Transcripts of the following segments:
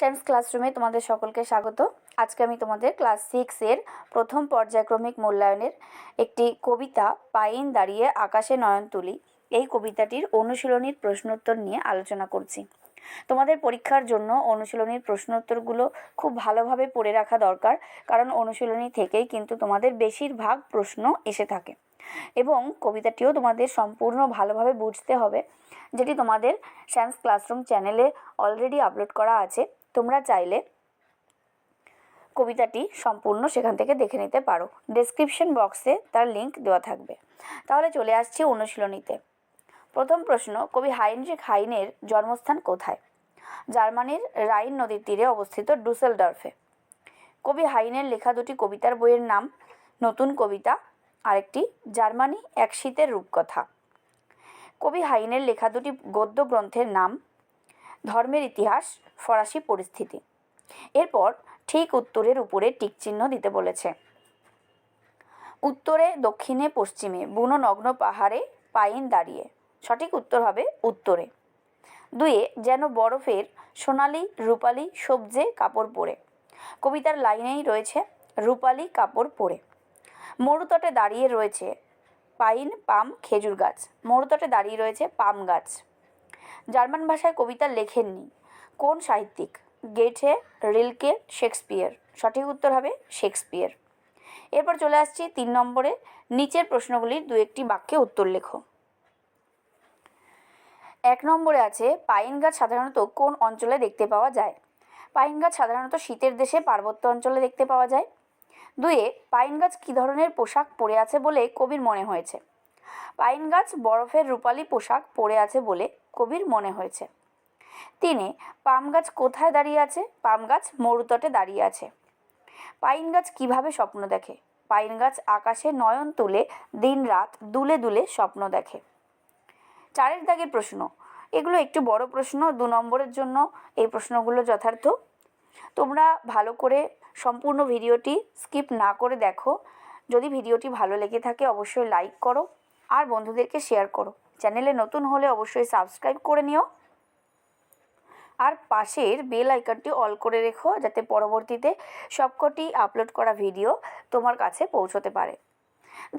শ্যামস ক্লাসরুমে তোমাদের সকলকে স্বাগত। আজকে আমি তোমাদের ক্লাস সিক্সের প্রথম পর্যায়ক্রমিক মূল্যায়নের একটি কবিতা, পাইন দাঁড়িয়ে আকাশে নয়ন তুলি, এই কবিতাটির অনুশীলনীর প্রশ্নোত্তর নিয়ে আলোচনা করছি। তোমাদের পরীক্ষার জন্য অনুশীলনীর প্রশ্নোত্তরগুলো খুব ভালোভাবে পড়ে রাখা দরকার, কারণ অনুশীলনী থেকেই কিন্তু তোমাদের বেশিরভাগ প্রশ্ন এসে থাকে। এবং কবিতাটিও তোমাদের সম্পূর্ণ ভালোভাবে বুঝতে হবে, যেটি তোমাদের শ্যামস ক্লাসরুম চ্যানেলে অলরেডি আপলোড করা আছে। তোমরা চাইলে কবিতাটি সম্পূর্ণ সেখান থেকে দেখে নিতে পারো। ডেসক্রিপশন বক্সে তার লিংক দেওয়া থাকবে। তাহলে চলে আসছি অনুশীলনীতে। প্রথম প্রশ্ন, কবি হাইনরিক হাইনের জন্মস্থান কোথায়? জার্মানির রাইন নদীর তীরে অবস্থিত ডুসেলডর্ফে। কবি হাইনের লেখা দুটি কবিতার বইয়ের নাম, নতুন কবিতা, আরেকটি জার্মানি এক শীতের রূপকথা। কবি হাইনের লেখা দুটি গদ্য গ্রন্থের নাম, ধর্মের ইতিহাস ফরাসি পরিস্থিতি। এরপর ঠিক উত্তরের উপরে টিকচিহ্ন দিতে বলেছে। উত্তরে, দক্ষিণে, পশ্চিমে, বুনো নগ্ন পাহাড়ে পাইন দাঁড়িয়ে। সঠিক উত্তর হবে উত্তরে। দুয়ে, যেন বরফের সোনালি, রূপালি সবজে কাপড় পরে। কবিতার লাইনেই রয়েছে, রূপালি কাপড় পরে। মরুতটে দাঁড়িয়ে রয়েছে পাইন পাম খেজুর গাছ। মরুতটে দাঁড়িয়ে রয়েছে পাম গাছ। জার্মান ভাষায় কবিতা লেখেননি। কোন সাহিত্যিক? গেটে রিলকে, শেক্সপিয়ার। সঠিক উত্তর হবে শেক্সপিয়ার। এরপর চলে আসছি তিন নম্বরে। নিচের প্রশ্নগুলির দু একটি বাক্যে উত্তর লেখো। এক নম্বরে আছে, পাইন গাছ সাধারণত কোন অঞ্চলে দেখতে পাওয়া যায়? পাইন গাছ সাধারণত শীতের দেশে পার্বত্য অঞ্চলে দেখতে পাওয়া যায়। দুয়ে পাইন গাছ কী ধরনের পোশাক পরে আছে বলে কবির মনে হয়েছে? পাইন গাছ বরফের রূপালী পোশাক পরে আছে বলে কবির মনে হয়েছে। তিনে পাম গাছ কোথায় দাঁড়িয়ে আছে? পাম গাছ মরুতটে দাঁড়িয়ে আছে। পাইন গাছ কীভাবে স্বপ্ন দেখে? পাইন গাছ আকাশে নয়ন তুলে দিন রাত দুলে দুলে স্বপ্ন দেখে। চারের দাগের প্রশ্ন। এগুলো একটু বড় প্রশ্ন, দু নম্বরের জন্য এই প্রশ্নগুলো যথার্থ। তোমরা ভালো করে সম্পূর্ণ ভিডিওটি স্কিপ না করে দেখো। যদি ভিডিওটি ভালো লেগে থাকে, অবশ্যই লাইক করো আর বন্ধুদেরকে শেয়ার করো। চ্যানেলে নতুন হলে অবশ্যই সাবস্ক্রাইব করে নিও। আর পাশের বেল আইকনটি অল করে রেখো যাতে পরবর্তীতে সবকটি আপলোড করা ভিডিও তোমার কাছে পৌঁছতে পারে।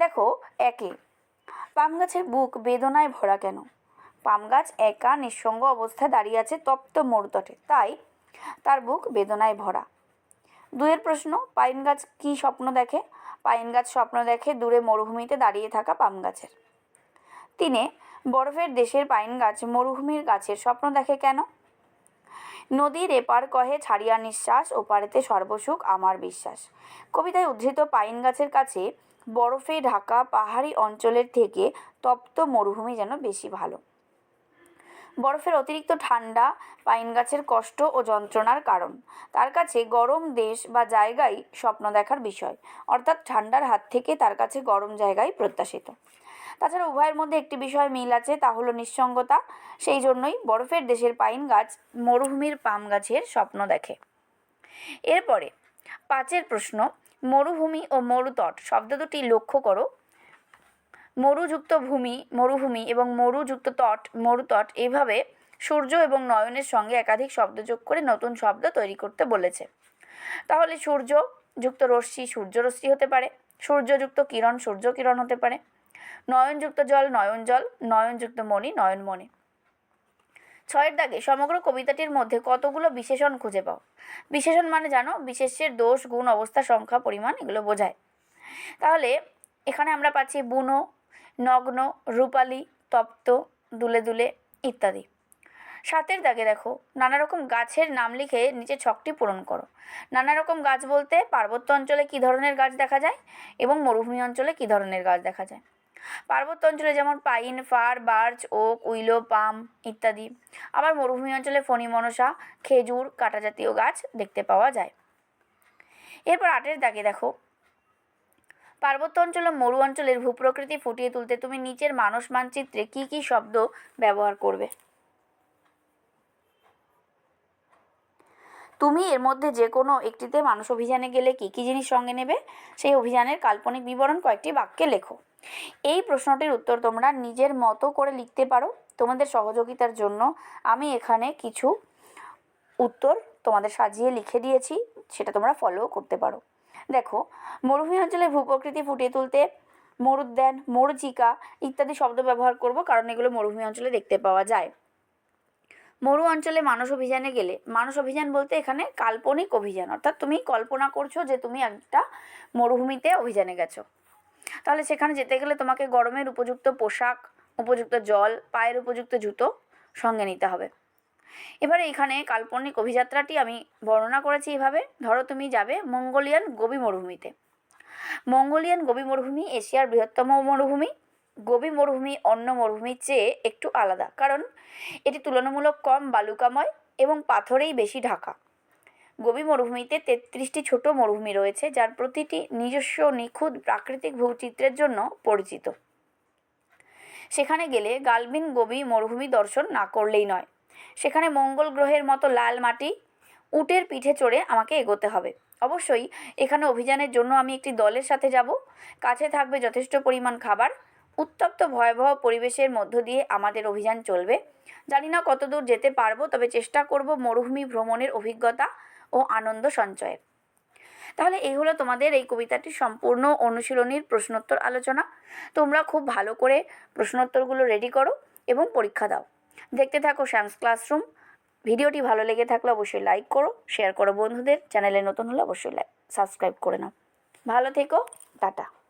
দেখো, একে। পাম গাছের বুক বেদনায় ভরা কেন? পাম গাছ একা নিঃসঙ্গ অবস্থায় দাঁড়িয়ে আছে তপ্ত মরুতটে, তাই তার বুক বেদনায় ভরা। দুয়ের প্রশ্ন, পাইন গাছ কী স্বপ্ন দেখে? পাইন গাছ স্বপ্ন দেখে দূরে মরুভূমিতে দাঁড়িয়ে থাকা পাম গাছের তিনে, বরফের দেশের পাইন গাছ মরুভূমির গাছের স্বপ্ন দেখে কেন? নদীর এপার কহে ছাড়িয়া নিঃশ্বাস ও পারেতে সর্বসুখ আমার বিশ্বাস। কবিতায় উদ্ধৃত পাইন গাছের কাছে বরফে ঢাকা পাহাড়ি অঞ্চলের থেকে তপ্ত মরুভূমি যেন বেশি ভালো। বরফের অতিরিক্ত ঠান্ডা পাইন গাছের কষ্ট ও যন্ত্রণার কারণ। তার কাছে গরম দেশ বা জায়গায় স্বপ্ন দেখার বিষয়। অর্থাৎ ঠান্ডার হাত থেকে তার কাছে গরম জায়গায় প্রত্যাশিত। তাছাড়া উভয়ের মধ্যে একটি বিষয় মিল আছে, তা হলো নিঃসঙ্গতা। সেই জন্যই বরফের দেশের পাইন গাছ মরুভূমির পাম গাছের স্বপ্ন দেখে। এরপরে, পাঁচের প্রশ্ন, মরুভূমি ও মরুতট শব্দ দুটি লক্ষ্য করো। মরুযুক্ত ভূমি, মরুভূমি এবং মরুযুক্ত তট, মরুতট এইভাবে সূর্য এবং নয়নের সঙ্গে একাধিক শব্দ যোগ করে নতুন শব্দ তৈরি করতে বলেছে। তাহলে সূর্য যুক্ত রশ্মি সূর্যরশ্মি হতে পারে, সূর্যযুক্ত কিরণ সূর্য কিরণ হতে পারে। নয়নযুক্ত জল, নয়ন জল, নয়নযুক্ত মণি নয়নমণি ছয়ের দাগে, সমগ্র কবিতাটির মধ্যে কতগুলো বিশেষণ খুঁজে পাও? বিশেষণ মানে জানো, বিশেষের দোষ, গুণ, অবস্থা, সংখ্যা, পরিমাণ এগুলো বোঝায়। তাহলে এখানে আমরা পাচ্ছি বুনো, নগ্ন, রূপালি, তপ্ত, দুলে দুলে ইত্যাদি। সাতের দাগে দেখো নানা রকম গাছের নাম লিখে নিচে ছকটি পূরণ করো। নানা রকম গাছ বলতে পার্বত্য অঞ্চলে কী ধরনের গাছ দেখা যায় এবং মরুভূমি অঞ্চলে কী ধরনের গাছ দেখা যায়? পার্বত্য অঞ্চলে যেমন pine, fir, birch, oak, willow, palm ইত্যাদি। আবার মরুভূমি অঞ্চলে ফণি, মনসা, খেজুর, কাটা জাতীয় গাছ দেখতে পাওয়া যায়। এরপর আটের দাগে দেখো। পার্বত্য অঞ্চল ও মরু অঞ্চলের ভূপ্রকৃতি ফুটিয়ে তুলতে তুমি নিচের মানস মানচিত্রে কী কী শব্দ ব্যবহার করবে? তুমি এর মধ্যে যে কোনো একটিতে মানুষ অভিযানে গেলে কী কী জিনিস সঙ্গে নেবে? সেই অভিযানের কাল্পনিক বিবরণ কয়েকটি বাক্যে লেখো। এই প্রশ্নটির উত্তর তোমরা নিজের মতো করে লিখতে পারো। তোমাদের সহযোগিতার জন্য আমি এখানে কিছু উত্তর তোমাদের সাজিয়ে লিখে দিয়েছি, সেটা তোমরা ফলো করতে পারো। দেখো, মরুভূমি অঞ্চলের ভূপ্রকৃতি ফুটিয়ে তুলতে মরুদ্যান, মরুচিকা ইত্যাদি শব্দ ব্যবহার করব কারণ এগুলো মরুভূমি অঞ্চলে দেখতে পাওয়া যায়। মরু অঞ্চলে মানস অভিযানে গেলে মানস অভিযান বলতে এখানে কাল্পনিক অভিযান। অর্থাৎ তুমি কল্পনা করছ যে তুমি একটা মরুভূমিতে অভিযানে গেছো। তাহলে সেখানে যেতে গেলে তোমাকে গরমের উপযুক্ত পোশাক, উপযুক্ত জল, পায়ের উপযুক্ত জুতো সঙ্গে নিতে হবে। এবারে এখানে কাল্পনিক অভিযাত্রাটি আমি বর্ণনা করেছি এভাবে। ধরো তুমি যাবে মঙ্গোলিয়ান গোবি মরুভূমিতে। মঙ্গোলিয়ান গোবি মরুভূমি এশিয়ার বৃহত্তম মরুভূমি। গোবি মরুভূমি, অন্য মরুভূমির চেয়ে একটু আলাদা। কারণ এটি তুলনামূলক কম বালুকাময় এবং পাথরেই বেশি ঢাকা। গোবি মরুভূমিতে তেত্রিশটি ছোট মরুভূমি রয়েছে, যার প্রতিটি নিজস্ব, নিখুঁত প্রাকৃতিক ভূচিত্রের জন্য পরিচিত। সেখানে গেলে গালবিন গোবি মরুভূমি দর্শন না করলেই নয়। সেখানে মঙ্গল গ্রহের মতো লাল মাটি, উটের পিঠে চড়ে আমাকে এগোতে হবে। অবশ্যই এখানে অভিযানের জন্য আমি একটি দলের সাথে যাব। কাছে থাকবে যথেষ্ট পরিমাণ খাবার উত্তপ্ত ভয়াবহ পরিবেশের মধ্য দিয়ে আমাদের অভিযান চলবে। জানি না কতদূর যেতে পারব, তবে চেষ্টা করব মরুভূমি ভ্রমণের অভিজ্ঞতা ও আনন্দ সঞ্চয়ের। তাহলে এই হলো তোমাদের এই কবিতাটির সম্পূর্ণ অনুশীলনীর প্রশ্নোত্তর আলোচনা। তোমরা খুব ভালো করে প্রশ্নোত্তরগুলো রেডি করো এবং পরীক্ষা দাও। দেখতে থাকো শ্যামস ক্লাসরুম ভিডিওটি ভালো লেগে থাকলে অবশ্যই লাইক করো শেয়ার করো বন্ধুদের। চ্যানেলে নতুন হলে অবশ্যই লাইক সাবস্ক্রাইব করে নাও। ভালো থেকো, টাটা।